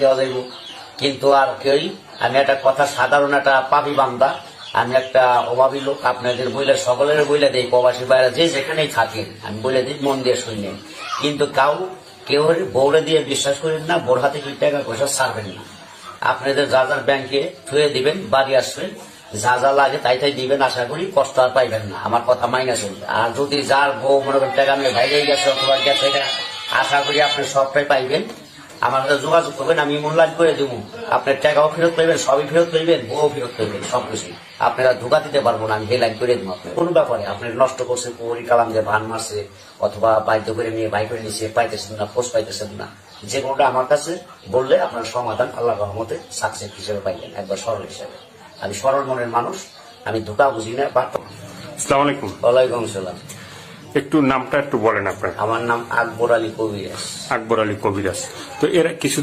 দেওয়া যাইব। কিন্তু আর কেউই, আমি একটা কথা, সাধারণ একটা পাপি বান্দা, আমি একটা অভাবী লোক, আপনাদের বইলে, সকলের বইলে দিই প্রবাসী বাইরে যে যেখানেই থাকেন আমি বলে দিই, মন দিয়ে শুনলেন কিন্তু কাউ কেউ বৌড়ে দিয়ে বিশ্বাস করেন না, বোর হাতে কি টাকা পয়সা ছাড়বেন না। আপনাদের যা যার ব্যাংকে থুয়ে দিবেন, বাড়ি আসবেন, যা যা লাগে তাই তাই দিবেন, আশা করি কষ্ট আর পাইবেন না। আমার কথা মাইনা চলবে। আর যদি যার বউ মনে করেন, টাকা নিয়ে বাইরে গেছে অথবা গেছে আশা করি আপনি সবটাই পাইবেন। আমার সাথে যোগাযোগ করবেন আমি মূল্যায়ন করে দেবো। আপনার টাকাও ফেরত পাইবেন সবই ফেরত পাইবেন বউ ফেরত পাইবেন সবকিছু আপনারা ধোকা দিতে পারব না আমি হেলাইন করে দেবো আপনার কোন ব্যাপারে আপনি নষ্ট করছেন পরি কালাম যে ভান মারছে অথবা বাধ্য করে নিয়ে বাই করে নিচ্ছে পাইতেছেন না পোষ পাইতেছেন না যে কোনোটা আমার কাছে বললে আপনার সমাধান আল্লাহ রহমতে সাকসেস হিসেবে পাইবেন একবার সরল হিসেবে। আমি সরল মনের মানুষ আমি ধোকা বুঝি না বাট আসসালামু আলাইকুম। ওয়ালাইকুম সালাম একটু নামটা একটু বলেন আপনার। আমার নাম আকবর আলী কবিরাজ। আকবর আলী কবিরাস তো এরা কিছু